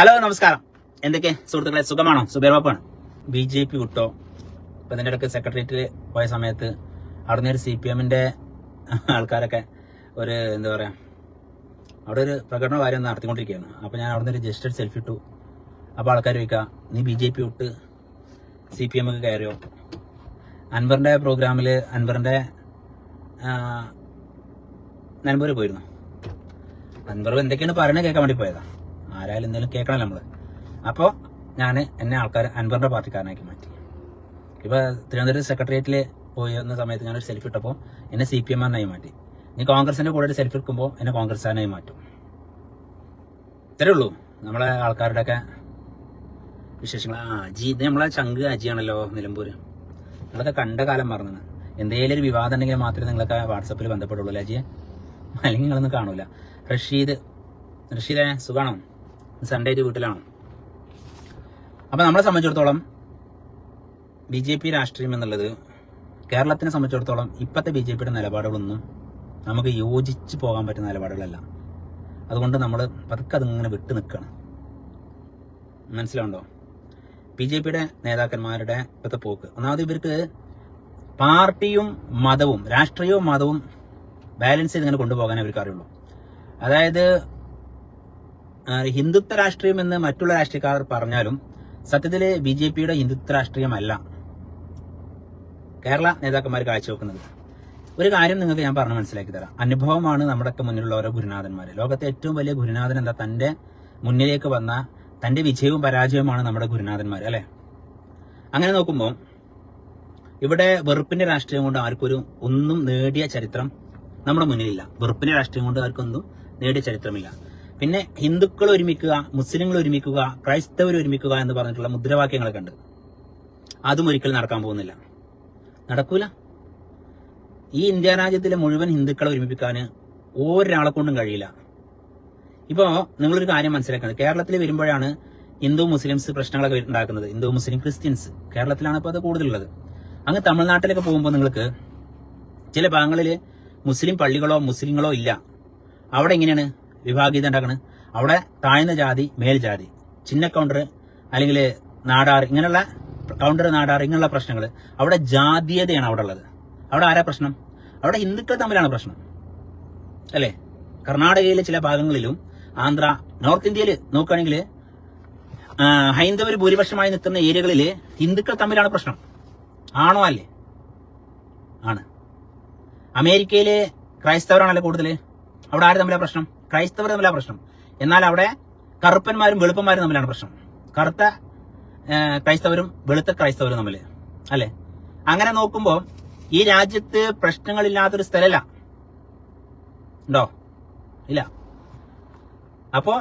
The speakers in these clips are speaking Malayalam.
ഹലോ നമസ്കാരം. എന്തൊക്കെ സുഹൃത്തുക്കളെ സുഖമാണോ? സുബേർ ബാപ്പാണ് ബി ജെ പി വിട്ടോ? ഇപ്പം ഇതിന്റെ ഇടയ്ക്ക് സെക്രട്ടേറിയറ്റിൽ പോയ സമയത്ത് അവിടുന്ന് ഒരു സി പി എമ്മിന്റെ ആൾക്കാരൊക്കെ ഒരു എന്താ പറയുക അവിടെ ഒരു പ്രകടന കാര്യം നടത്തിക്കൊണ്ടിരിക്കുകയാണ്. അപ്പോൾ ഞാൻ അവിടുന്ന് ഒരു ജസ്റ്റ് ഒരു സെൽഫി ഇട്ടു. അപ്പോൾ ആൾക്കാർ ചോദിക്കുക നീ ബി ജെ പി വിട്ട് സി പി എമ്മൊക്കെ കയറിയോ? അൻവറിന്റെ പ്രോഗ്രാമിൽ അൻവറിന്റെ നിലമ്പൂർ പോയിരുന്നു. അൻവർ എന്തൊക്കെയാണ് പറയണത് കേൾക്കാൻ വേണ്ടി പോയതാ. ആരായാലും എന്തെങ്കിലും കേൾക്കണം നമ്മൾ അപ്പോൾ ഞാൻ എന്നെ ആൾക്കാർ അൻവറിന്റെ പാർട്ടിക്കാരനാക്കി മാറ്റി. ഇപ്പൊ തിരുവനന്തപുരം സെക്രട്ടേറിയറ്റിൽ പോയി വന്ന സമയത്ത് ഞാനൊരു സെൽഫി ഇട്ടപ്പോൾ എന്നെ സി പി എം മാറ്റി. ഇനി കോൺഗ്രസിന്റെ കൂടെ ഒരു സെൽഫി എടുക്കുമ്പോൾ എന്നെ കോൺഗ്രസ്സുകാരനായി മാറ്റും. ഇത്രേ ഉള്ളൂ. നമ്മളെ ആൾക്കാരുടെ ഒക്കെ വിശേഷങ്ങൾ. ആ അജി ഇത് നമ്മളെ ചങ്ക് അജിയാണല്ലോ നിലമ്പൂർ നിങ്ങളൊക്കെ കണ്ട കാലം മറന്നാണ് എന്തെങ്കിലും ഒരു വിവാദം ഉണ്ടെങ്കിൽ മാത്രമേ നിങ്ങളൊക്കെ വാട്സപ്പിൽ ബന്ധപ്പെടുള്ളൂ അല്ലേ അജിയെ? അല്ലെങ്കിൽ നിങ്ങളൊന്നും കാണൂല. റഷീദ് റഷീദേ സുഖാണോ? സൺഡേ വീട്ടിലാണ്. അപ്പൊ നമ്മളെ സംബന്ധിച്ചിടത്തോളം ബി ജെ പി രാഷ്ട്രീയം എന്നുള്ളത് കേരളത്തിനെ സംബന്ധിച്ചിടത്തോളം ഇപ്പോഴത്തെ ബി ജെ പിയുടെ നിലപാടുകളൊന്നും നമുക്ക് യോജിച്ച് പോകാൻ പറ്റുന്ന നിലപാടുകളല്ല. അതുകൊണ്ട് നമ്മൾ പതുക്കെ അതിങ്ങനെ വിട്ടു നിൽക്കണം. മനസ്സിലാവുണ്ടോ ബി ജെ പിയുടെ നേതാക്കന്മാരുടെ ഇപ്പോഴത്തെ പോക്ക്. ഒന്നാമത് ഇവർക്ക് പാർട്ടിയും മതവും രാഷ്ട്രീയവും മതവും ബാലൻസ് ചെയ്ത് ഇങ്ങനെ കൊണ്ടുപോകാനേ അവർക്ക് അറിയുള്ളൂ. അതായത് ഹിന്ദുത്വ രാഷ്ട്രീയം എന്ന് മറ്റുള്ള രാഷ്ട്രീയക്കാർ പറഞ്ഞാലും സത്യത്തിൽ ബി ജെ പിയുടെ ഹിന്ദുത്വ രാഷ്ട്രീയമല്ല കേരള നേതാക്കന്മാർ കാഴ്ചവെക്കുന്നത്. ഒരു കാര്യം നിങ്ങൾക്ക് ഞാൻ പറഞ്ഞ് മനസ്സിലാക്കി തരാം. അനുഭവമാണ് നമ്മുടെയൊക്കെ മുന്നിലുള്ള ഓരോ ഗുരുനാഥന്മാർ ലോകത്തെ ഏറ്റവും വലിയ ഗുരുനാഥൻ എന്താ? തന്റെ മുന്നിലേക്ക് വന്ന തന്റെ വിജയവും പരാജയവുമാണ് നമ്മുടെ ഗുരുനാഥന്മാർ അല്ലേ? അങ്ങനെ നോക്കുമ്പോൾ ഇവിടെ വെറുപ്പിന്റെ രാഷ്ട്രീയം കൊണ്ട് ആർക്കൊരു ഒന്നും നേടിയ ചരിത്രം നമ്മുടെ മുന്നിലില്ല. വെറുപ്പിന്റെ രാഷ്ട്രീയം കൊണ്ട് ആർക്കൊന്നും നേടിയ ചരിത്രമില്ല. പിന്നെ ഹിന്ദുക്കൾ ഒരുമിക്കുക മുസ്ലിങ്ങൾ ഒരുമിക്കുക ക്രൈസ്തവർ ഒരുമിക്കുക എന്ന് പറഞ്ഞിട്ടുള്ള മുദ്രാവാക്യങ്ങളൊക്കെ ഉണ്ട്. അതും ഒരിക്കലും നടക്കാൻ പോകുന്നില്ല. നടക്കൂല. ഈ ഇന്ത്യ രാജ്യത്തിലെ മുഴുവൻ ഹിന്ദുക്കളെ ഒരുമിപ്പിക്കാൻ ഒരാളെ കൊണ്ടും കഴിയില്ല. ഇപ്പോ നിങ്ങളൊരു കാര്യം മനസ്സിലാക്കുന്നത് കേരളത്തിൽ വരുമ്പോഴാണ് ഹിന്ദു മുസ്ലിംസ് പ്രശ്നങ്ങളൊക്കെ ഉണ്ടാക്കുന്നത്. Hindu Muslim Christians. കേരളത്തിലാണ് ഇപ്പോൾ അത് കൂടുതലുള്ളത്. അങ്ങ് തമിഴ്നാട്ടിലൊക്കെ പോകുമ്പോൾ നിങ്ങൾക്ക് ചില ഭാഗങ്ങളിൽ മുസ്ലിം പള്ളികളോ മുസ്ലിങ്ങളോ ഇല്ല. അവിടെ എങ്ങനെയാണ്? വിഭാഗീയത ഉണ്ടാക്കണ്. അവിടെ താഴ്ന്ന ജാതി മേൽജാതി ചിന്ന കൗണ്ടർ അല്ലെങ്കിൽ നാടാർ ഇങ്ങനെയുള്ള കൗണ്ടർ നാടാർ ഇങ്ങനെയുള്ള പ്രശ്നങ്ങൾ അവിടെ ജാതീയതയാണ് അവിടെ ഉള്ളത്. അവിടെ ആരാ പ്രശ്നം? അവിടെ ഹിന്ദുക്കൾ തമ്മിലാണ് പ്രശ്നം. അല്ലേ? കർണാടകയിലെ ചില ഭാഗങ്ങളിലും ആന്ധ്ര നോർത്ത് ഇന്ത്യയിൽ നോക്കുകയാണെങ്കിൽ ഹൈന്ദവർ ഭൂരിപക്ഷമായി നിൽക്കുന്ന ഏരിയകളിൽ ഹിന്ദുക്കൾ തമ്മിലാണ് പ്രശ്നം. ആണോ അല്ലേ? ആണ്. അമേരിക്കയിലെ ക്രൈസ്തവരാണല്ലോ കൂടുതൽ അവിടെ ആര് തമ്മിലാണ് പ്രശ്നം? ക്രൈസ്തവർ തമ്മിലാണ് പ്രശ്നം. എന്നാൽ അവിടെ കറുപ്പന്മാരും വെളുപ്പന്മാരും തമ്മിലാണ് പ്രശ്നം. കറുത്ത ക്രൈസ്തവരും വെളുത്ത ക്രൈസ്തവരും തമ്മിൽ. അല്ലെ? അങ്ങനെ നോക്കുമ്പോൾ ഈ രാജ്യത്ത് പ്രശ്നങ്ങളില്ലാത്തൊരു സ്ഥലമല്ല ഉണ്ടോ? ഇല്ല. അപ്പോ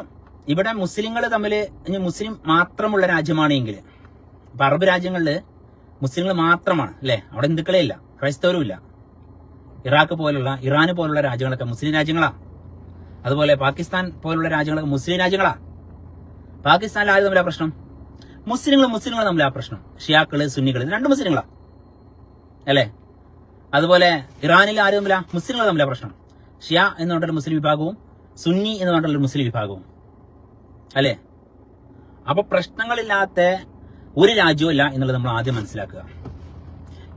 ഇവിടെ മുസ്ലിങ്ങൾ തമ്മിൽ ഇനി മുസ്ലിം മാത്രമുള്ള രാജ്യമാണെങ്കിൽ ഇപ്പൊ അറബ് രാജ്യങ്ങളിൽ മുസ്ലിങ്ങൾ മാത്രമാണ്. അല്ലെ? അവിടെ ഹിന്ദുക്കളെ ഇല്ല. ക്രൈസ്തവരും ഇല്ല. ഇറാഖ് പോലുള്ള ഇറാൻ പോലുള്ള രാജ്യങ്ങളൊക്കെ മുസ്ലിം രാജ്യങ്ങളാ. അതുപോലെ പാകിസ്ഥാൻ പോലുള്ള രാജ്യങ്ങളൊക്കെ മുസ്ലിം രാജ്യങ്ങളാ. പാകിസ്ഥാനിൽ ആര് തമ്മിലാ പ്രശ്നം. മുസ്ലിങ്ങൾ മുസ്ലിങ്ങൾ തമ്മിലാ പ്രശ്നം. ഷിയാക്കൾ സുന്നികൾ രണ്ട് മുസ്ലിങ്ങളാ. അല്ലേ? അതുപോലെ ഇറാനിൽ ആര് തമ്മിലാ മുസ്ലിങ്ങൾ തമ്മിലാ പ്രശ്നം. ഷിയ എന്ന് പറഞ്ഞൊരു മുസ്ലിം വിഭാഗവും സുന്നി എന്ന് പറഞ്ഞൊരു മുസ്ലിം വിഭാഗവും. അല്ലേ? അപ്പൊ പ്രശ്നങ്ങളില്ലാത്ത ഒരു രാജ്യവും ഇല്ല എന്നുള്ളത് നമ്മൾ ആദ്യം മനസ്സിലാക്കുക.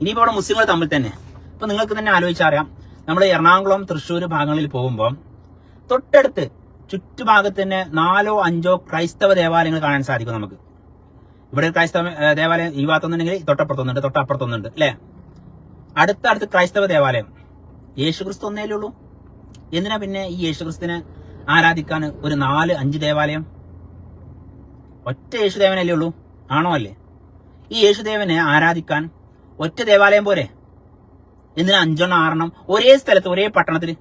ഇനിയിപ്പോ അവിടെ മുസ്ലിങ്ങൾ തമ്മിൽ തന്നെ. ഇപ്പൊ നിങ്ങൾക്ക് തന്നെ ആലോചിച്ചറിയാം. നമ്മൾ എറണാകുളം തൃശ്ശൂർ ഭാഗങ്ങളിൽ പോകുമ്പോൾ തൊട്ടടുത്ത് ചുറ്റുഭാഗത്ത് തന്നെ നാലോ അഞ്ചോ ക്രൈസ്തവ ദേവാലയങ്ങൾ കാണാൻ സാധിക്കും നമുക്ക്. ഇവിടെ ക്രൈസ്തവ ദേവാലയം ഈ ഭാഗത്തൊന്നുണ്ടെങ്കിൽ തൊട്ടപ്പുറത്തൊന്നുണ്ട് തൊട്ടപ്പുറത്തൊന്നുണ്ട് അല്ലേ? അടുത്തടുത്ത് ക്രൈസ്തവ ദേവാലയം. യേശുക്രിസ്തു ഒന്നേലേ ഉള്ളൂ. എന്തിനാ പിന്നെ ഈ യേശുക്രിസ്തുവിനെ ആരാധിക്കാൻ ഒരു നാല് അഞ്ച് ദേവാലയം? ഒറ്റ യേശുദേവനല്ലേ ഉള്ളൂ. ആണോ അല്ലേ? ഈ യേശുദേവനെ ആരാധിക്കാൻ ഒറ്റ ദേവാലയം പോരെ? എന്തിനാ അഞ്ചെണ്ണം ആറെണ്ണം? ഒരേ സ്ഥലത്ത് ഒരേ പട്ടണത്തിൽ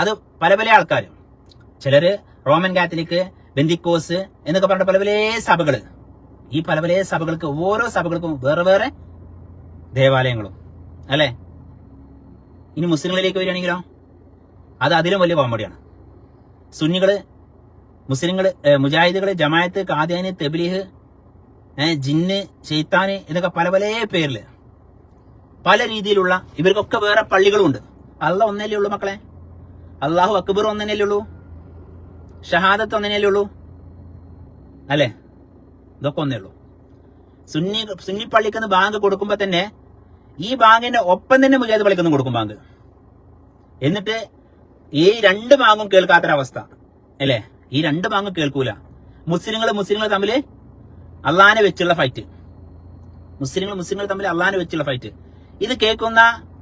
അത് പല പല ആൾക്കാർ ചിലര് റോമൻ കാത്തലിക് ബെന്തിക്കോസ് എന്നൊക്കെ പറഞ്ഞ പല പല സഭകൾ ഈ പല പല സഭകൾക്ക് ഓരോ സഭകൾക്കും വേറെ വേറെ ദേവാലയങ്ങളും. അല്ലേ? ഇനി മുസ്ലിങ്ങളിലേക്ക് വരികയാണെങ്കിലോ? അത് അതിലും വലിയ കോമഡിയാണ്. സുന്നികൾ മുസ്ലിങ്ങൾ മുജാഹിദുകൾ ജമായത്ത് കാദ്യാന് തെബിലിഹ് ജിന്ന് ഷെയ്ത്താന് എന്നൊക്കെ പല പല പേരിൽ പല രീതിയിലുള്ള ഇവർക്കൊക്കെ വേറെ പള്ളികളുണ്ട്. അല്ല ഒന്നല്ലേ ഉള്ളൂ മക്കളെ? അള്ളാഹു അക്ബർ ഒന്നിനല്ലേ ഉള്ളൂ? ഷഹാദത്ത് ഒന്നിനല്ലേ ഉള്ളൂ? അല്ലേ? ഇതൊക്കെ ഒന്നേ ഉള്ളൂ. സുന്നി സുന്നി പള്ളിക്കുന്ന ബാങ്ക് കൊടുക്കുമ്പോൾ തന്നെ ഈ ബാങ്കിന്റെ ഒപ്പം തന്നെ മുജാഹിദ് പള്ളിക്കുന്ന കൊടുക്കും ബാങ്ക്. എന്നിട്ട് ഈ രണ്ട് ബാങ്കും കേൾക്കാത്തൊരവസ്ഥ. അല്ലേ? ഈ രണ്ട് ബാങ്കും കേൾക്കൂല. മുസ്ലിങ്ങൾ മുസ്ലിങ്ങൾ തമ്മിൽ അള്ളാനെ വെച്ചുള്ള ഫൈറ്റ് മുസ്ലിങ്ങൾ മുസ്ലിങ്ങൾ തമ്മിൽ അള്ളാനെ വെച്ചുള്ള ഫൈറ്റ് ഇത് കേൾക്കുന്ന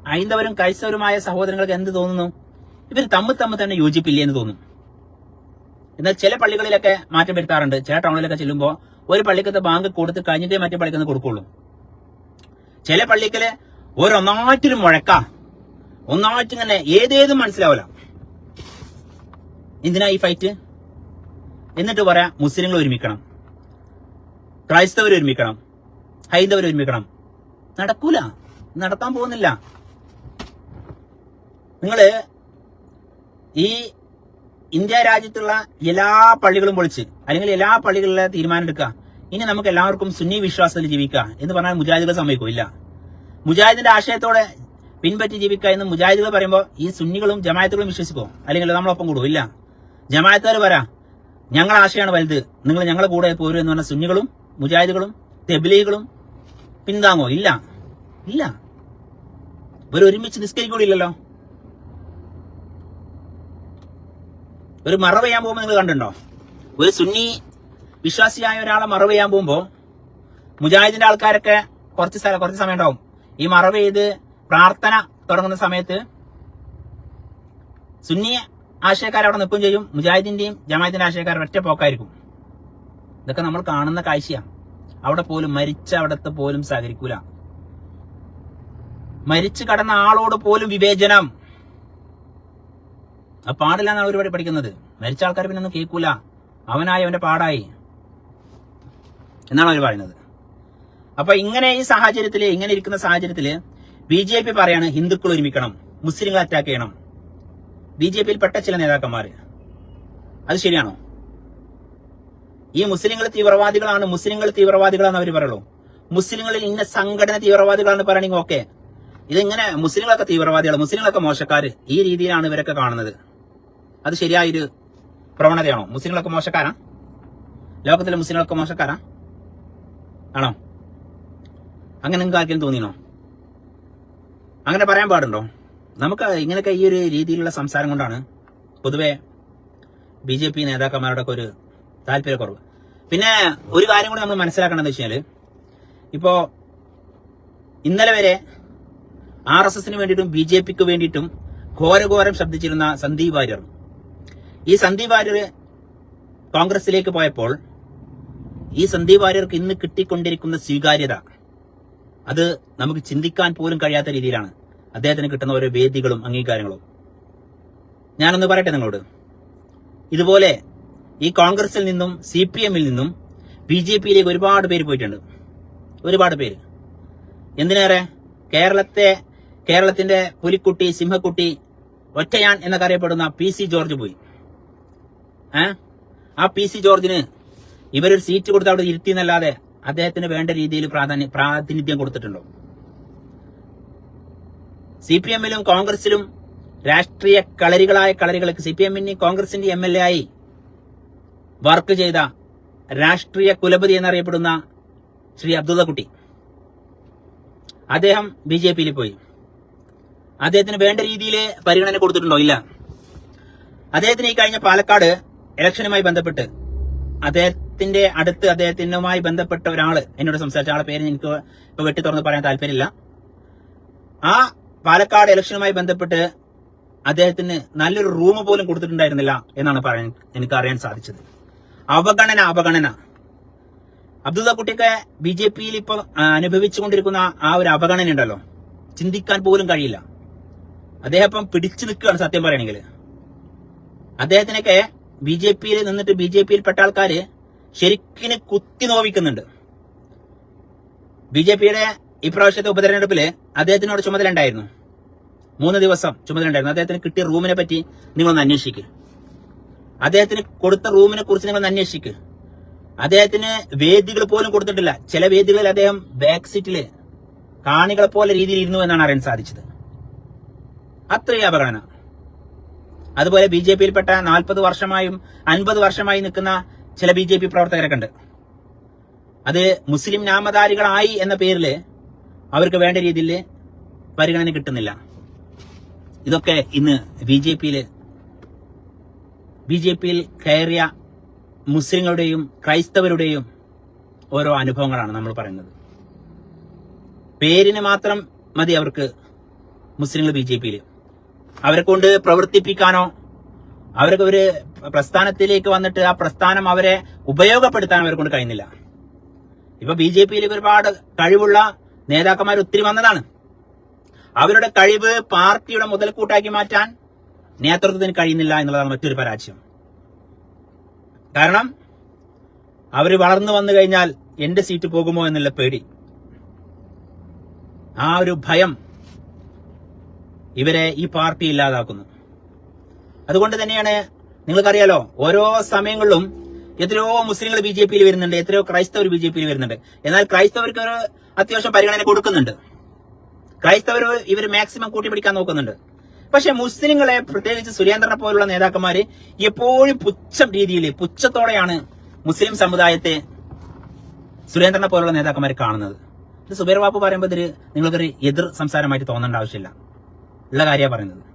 ഐന്ദവരും ക്രൈസ്തവരുമായ സഹോദരങ്ങൾക്ക് എന്ത് തോന്നുന്നു? ഇവർ തമ്മിൽ തമ്മിൽ തന്നെ യോജിപ്പില്ലേ എന്ന് തോന്നും. എന്നാൽ ചില പള്ളികളിലൊക്കെ മാറ്റം വരുത്താറുണ്ട്. ചില ടൗണിലൊക്കെ ചെല്ലുമ്പോൾ ഒരു പള്ളിക്കത്തെ ബാങ്ക് കൊടുത്ത് കഴിഞ്ഞിട്ടേ മറ്റേ പള്ളിക്കന്ന് കൊടുക്കുള്ളൂ. ചില പള്ളിക്കൽ ഒരൊന്നായിട്ടൊരു മുഴക്ക. തന്നെ ഏതേതും മനസ്സിലാവില്ല എന്തിനാ ഈ ഫൈറ്റ് എന്നിട്ട് പറയാ മുസ്ലിങ്ങൾ ഒരുമിക്കണം. ക്രൈസ്തവർ ഒരുമിക്കണം. ഹൈന്ദവർ ഒരുമിക്കണം. നടക്കൂല. നടത്താൻ പോകുന്നില്ല. നിങ്ങൾ ഈ ഇന്ത്യ രാജ്യത്തുള്ള എല്ലാ പള്ളികളും പൊളിച്ച് അല്ലെങ്കിൽ എല്ലാ പള്ളികളിലെ തീരുമാനം എടുക്കുക. ഇനി നമുക്ക് എല്ലാവർക്കും സുന്നി വിശ്വാസത്തിൽ ജീവിക്കുക എന്ന് പറഞ്ഞാൽ മുജാഹിദുകൾ സമ്മതിക്കും. ഇല്ല. മുജാഹിദിന്റെ ആശയത്തോടെ പിൻപറ്റി ജീവിക്കുക എന്ന് മുജാഹിദുകൾ പറയുമ്പോൾ ഈ സുന്നികളും ജമായത്തുകളും വിശ്വസിക്കും. അല്ലെങ്കിൽ നമ്മളൊപ്പം കൂടും. ഇല്ല. ജമായത്തുകാർ പറ ഞങ്ങളുടെ ആശയമാണ് വലുത്. നിങ്ങൾ ഞങ്ങളെ കൂടെ പോരും എന്ന് പറഞ്ഞ സുന്നികളും മുജാഹിദുകളും തെബിലികളും പിന്താങ്ങോ ഇല്ല. ഇല്ല. ഇവർ ഒരുമിച്ച് നിസ്കരിക്കൂടില്ലല്ലോ. ഒരു മറവ് ചെയ്യാൻ പോകുമ്പോൾ നിങ്ങൾ കണ്ടിട്ടുണ്ടോ? ഒരു സുന്നി വിശ്വാസിയായ ഒരാളെ മറവ് ചെയ്യാൻ പോകുമ്പോൾ മുജാഹിദിന്റെ ആൾക്കാരൊക്കെ കുറച്ച് സ്ഥലം കുറച്ച് സമയം ഉണ്ടാവും ഈ മറവ് ചെയ്ത് പ്രാർത്ഥന തുടങ്ങുന്ന സമയത്ത് സുന്നി ആശയക്കാർ അവിടെ നിൽക്കുകയും ചെയ്യും. മുജാഹിദിന്റെയും ജമാഅത്തിന്റെ ആശയക്കാർ ഒറ്റ പോക്കായിരിക്കും. ഇതൊക്കെ നമ്മൾ കാണുന്ന കാഴ്ചയാണ്. അവിടെ പോലും മരിച്ച അവിടത്തെ പോലും സഹകരിക്കൂല. മരിച്ചു കടന്ന ആളോട് പോലും വിവേചനം. അത് പാടില്ല എന്നാണ് ഒരുപാട് പഠിക്കുന്നത്. മരിച്ച ആൾക്കാർ പിന്നെ ഒന്നും കേൾക്കൂല. അവനായി അവന്റെ പാടായി. എന്നാണ് അവർ പറയുന്നത്. അപ്പൊ ഇങ്ങനെ ഈ സാഹചര്യത്തിൽ ഇങ്ങനെ ഇരിക്കുന്ന സാഹചര്യത്തിൽ ബി ജെ പി പറയാണ് ഹിന്ദുക്കൾ ഒരുമിക്കണം മുസ്ലിങ്ങൾ അറ്റാക്ക് ചെയ്യണം. ബി ജെ പിയിൽ പെട്ട ചില നേതാക്കന്മാർ അത് ശരിയാണോ? ഈ മുസ്ലിങ്ങൾ തീവ്രവാദികളാണ് മുസ്ലിങ്ങൾ തീവ്രവാദികളാണ് അവർ പറയുള്ളൂ. മുസ്ലിങ്ങളിൽ ഇന്ന സംഘടന തീവ്രവാദികളാണ് പറയണെങ്കിൽ ഓക്കെ. ഇതിങ്ങനെ? മുസ്ലിങ്ങളൊക്കെ തീവ്രവാദികൾ മുസ്ലിങ്ങളൊക്കെ മോശക്കാർ ഈ രീതിയിലാണ് ഇവരൊക്കെ കാണുന്നത്. അത് ശരിയായൊരു പ്രവണതയാണോ? മുസ്ലിങ്ങളൊക്കെ മോശക്കാരാ? ലോകത്തിലെ മുസ്ലിങ്ങളൊക്കെ മോശക്കാരാ? ആണോ? അങ്ങനെ നിങ്ങൾക്ക് ആർക്കും തോന്നിയോ അങ്ങനെ പറയാൻ പാടുണ്ടോ? നമുക്ക് ഇങ്ങനെയൊക്കെ ഈ ഒരു രീതിയിലുള്ള സംസാരം കൊണ്ടാണ് പൊതുവെ ബി ജെ പി നേതാക്കന്മാരുടെ ഒക്കെ ഒരു താല്പര്യക്കുറവ്. പിന്നെ ഒരു കാര്യം കൂടി നമ്മൾ മനസ്സിലാക്കണമെന്ന് വെച്ചാൽ ഇപ്പോ ഇന്നലെ വരെ ആർ എസ് എസിന് വേണ്ടിയിട്ടും ബി ജെ പിക്ക് വേണ്ടിയിട്ടും ഘോരഘോരം ശബ്ദിച്ചിരുന്ന സന്ദീപ് വാര്യർ. ഈ സന്ദീപ് വാര്യർ കോൺഗ്രസിലേക്ക് പോയപ്പോൾ ഈ സന്ദീപ് വാര്യർക്ക് ഇന്ന് കിട്ടിക്കൊണ്ടിരിക്കുന്ന സ്വീകാര്യത അത് നമുക്ക് ചിന്തിക്കാൻ പോലും കഴിയാത്ത രീതിയിലാണ് അദ്ദേഹത്തിന് കിട്ടുന്ന ഓരോ വേദികളും അംഗീകാരങ്ങളും. ഞാനൊന്ന് പറയട്ടെ നിങ്ങളോട്? ഇതുപോലെ ഈ കോൺഗ്രസിൽ നിന്നും സി പി എമ്മിൽ നിന്നും ബി ജെ പിയിലേക്ക് ഒരുപാട് പേര് പോയിട്ടുണ്ട്. ഒരുപാട് പേര്. എന്തിനേറെ? കേരളത്തെ കേരളത്തിന്റെ പുലിക്കുട്ടി സിംഹക്കുട്ടി ഒറ്റയാൻ എന്നൊക്കെ അറിയപ്പെടുന്ന പി സി ജോർജ് പോയി. ആ പി സി ജോർജിന് ഇവരൊരു സീറ്റ് കൊടുത്ത് അവിടെ ഇരുത്തി എന്നല്ലാതെ അദ്ദേഹത്തിന് വേണ്ട രീതിയിൽ പ്രാധാന്യം പ്രാതിനിധ്യം കൊടുത്തിട്ടുണ്ടോ? സി പി എമ്മിലും കോൺഗ്രസിലും രാഷ്ട്രീയ കളരികളായ കളരികൾക്ക് സി പി എമ്മിന്റെയും കോൺഗ്രസിന്റെ എം എൽ എ ആയി വർക്ക് ചെയ്ത രാഷ്ട്രീയ കുലപതി എന്നറിയപ്പെടുന്ന ശ്രീ അബ്ദുള്ളക്കുട്ടി. അദ്ദേഹം ബി ജെ പിയിൽ പോയി. അദ്ദേഹത്തിന് വേണ്ട രീതിയിൽ പരിഗണന കൊടുത്തിട്ടുണ്ടോ? ഇല്ല. അദ്ദേഹത്തിന് ഈ കഴിഞ്ഞ പാലക്കാട് ഇലക്ഷനുമായി ബന്ധപ്പെട്ട് അദ്ദേഹത്തിന്റെ അടുത്ത് അദ്ദേഹത്തിനുമായി ബന്ധപ്പെട്ട ഒരാൾ എന്നോട് സംസാരിച്ച ആളെ പേര് എനിക്ക് ഇപ്പൊ വെട്ടി തുറന്ന് പറയാൻ താല്പര്യമില്ല. ആ പാലക്കാട് ഇലക്ഷനുമായി ബന്ധപ്പെട്ട് അദ്ദേഹത്തിന് നല്ലൊരു റൂം പോലും കൊടുത്തിട്ടുണ്ടായിരുന്നില്ല എന്നാണ് പറയാൻ എനിക്ക് അറിയാൻ സാധിച്ചത്. അവഗണന അവഗണന. അബ്ദുള്ള കുട്ടിയൊക്കെ ബി ജെ പിയിൽ ഇപ്പൊ അനുഭവിച്ചുകൊണ്ടിരിക്കുന്ന ആ ഒരു അവഗണന ഉണ്ടല്ലോ. ചിന്തിക്കാൻ പോലും കഴിയില്ല. അദ്ദേഹം ഇപ്പം പിടിച്ചു നിൽക്കുകയാണ് സത്യം പറയണെങ്കിൽ അദ്ദേഹത്തിനൊക്കെ ബി ജെ പിയിൽ നിന്നിട്ട് ബി ജെ പിയിൽ പെട്ട ആൾക്കാര് ശരിക്കിന് കുത്തി നോവിക്കുന്നുണ്ട്. ബി ജെ പിയുടെ ഇപ്രാവശ്യത്തെ ഉപതെരഞ്ഞെടുപ്പിൽ അദ്ദേഹത്തിനോട് ചുമതല ഉണ്ടായിരുന്നു. മൂന്ന് ദിവസം ചുമതല ഉണ്ടായിരുന്നു. അദ്ദേഹത്തിന് കിട്ടിയ റൂമിനെ പറ്റി നിങ്ങളൊന്ന് അന്വേഷിക്കുക അദ്ദേഹത്തിന് കൊടുത്ത റൂമിനെ കുറിച്ച് നിങ്ങളൊന്ന് അന്വേഷിക്കുക അദ്ദേഹത്തിന് വേദികൾ പോലും കൊടുത്തിട്ടില്ല. ചില വേദികളിൽ അദ്ദേഹം ബാക്ക് സീറ്റിൽ കാണികളെ പോലെ രീതിയിൽ ഇരുന്നു എന്നാണ് അറിയാൻ സാധിച്ചത്. അത്രയും അപകടന. അതുപോലെ ബി ജെ പിയിൽപ്പെട്ട നാൽപ്പത് വർഷമായും അൻപത് വർഷമായി നിൽക്കുന്ന ചില ബി ജെ പി പ്രവർത്തകരൊക്കെ ഉണ്ട് അത് മുസ്ലിം നാമധാരികളായി എന്ന പേരിൽ അവർക്ക് വേണ്ട രീതിയിൽ പരിഗണന കിട്ടുന്നില്ല. ഇതൊക്കെ ഇന്ന് ബി ജെ പിയിൽ ബി ജെ പിയിൽ കയറിയ മുസ്ലിങ്ങളുടെയും ക്രൈസ്തവരുടെയും ഓരോ അനുഭവങ്ങളാണ് നമ്മൾ പറയുന്നത്. പേരിന് മാത്രം മതി അവർക്ക് മുസ്ലിങ്ങൾ ബി ജെ പിയിൽ അവരെ കൊണ്ട് പ്രവർത്തിപ്പിക്കാനോ അവർക്ക് ഒരു പ്രസ്ഥാനത്തിലേക്ക് വന്നിട്ട് ആ പ്രസ്ഥാനം അവരെ ഉപയോഗപ്പെടുത്താൻ അവരെ കൊണ്ട് കഴിയുന്നില്ല. ഇപ്പൊ ബി ജെ പിയിലേക്ക് ഒരുപാട് കഴിവുള്ള നേതാക്കന്മാർ ഒത്തിരി വന്നതാണ്. അവരുടെ കഴിവ് പാർട്ടിയുടെ മുതൽക്കൂട്ടാക്കി മാറ്റാൻ നേതൃത്വത്തിന് കഴിയുന്നില്ല എന്നുള്ളതാണ് മറ്റൊരു പരാജയം. കാരണം അവർ വളർന്നു വന്നു കഴിഞ്ഞാൽ എന്റെ സീറ്റ് പോകുമോ എന്നുള്ള പേടി. ആ ഒരു ഭയം ഇവരെ ഈ പാർട്ടി ഇല്ലാതാക്കുന്നു. അതുകൊണ്ട് തന്നെയാണ് നിങ്ങൾക്കറിയാലോ ഓരോ സമയങ്ങളിലും എത്രയോ മുസ്ലിങ്ങൾ ബി ജെ പിയിൽ വരുന്നുണ്ട് എത്രയോ ക്രൈസ്തവർ ബി ജെ പിയിൽ വരുന്നുണ്ട്. എന്നാൽ ക്രൈസ്തവർക്ക് ഒരു അത്യാവശ്യം പരിഗണന കൊടുക്കുന്നുണ്ട്. ക്രൈസ്തവർ ഇവർ മാക്സിമം കൂട്ടിപ്പിടിക്കാൻ നോക്കുന്നുണ്ട്. പക്ഷെ മുസ്ലിങ്ങളെ പ്രത്യേകിച്ച് സുരേന്ദ്രനെ പോലുള്ള നേതാക്കന്മാര് എപ്പോഴും പുച്ഛം രീതിയിൽ പുച്ഛത്തോടെയാണ് മുസ്ലിം സമുദായത്തെ സുരേന്ദ്രനെ പോലുള്ള നേതാക്കന്മാർ കാണുന്നത്. ഇത് സുബൈർ ബാബു പറയുമ്പോൾ നിങ്ങൾക്കൊരു എതിർ സംസാരമായിട്ട് തോന്നേണ്ട ആവശ്യമില്ല. ഉള്ള കാര്യമാണ് പറയുന്നത്.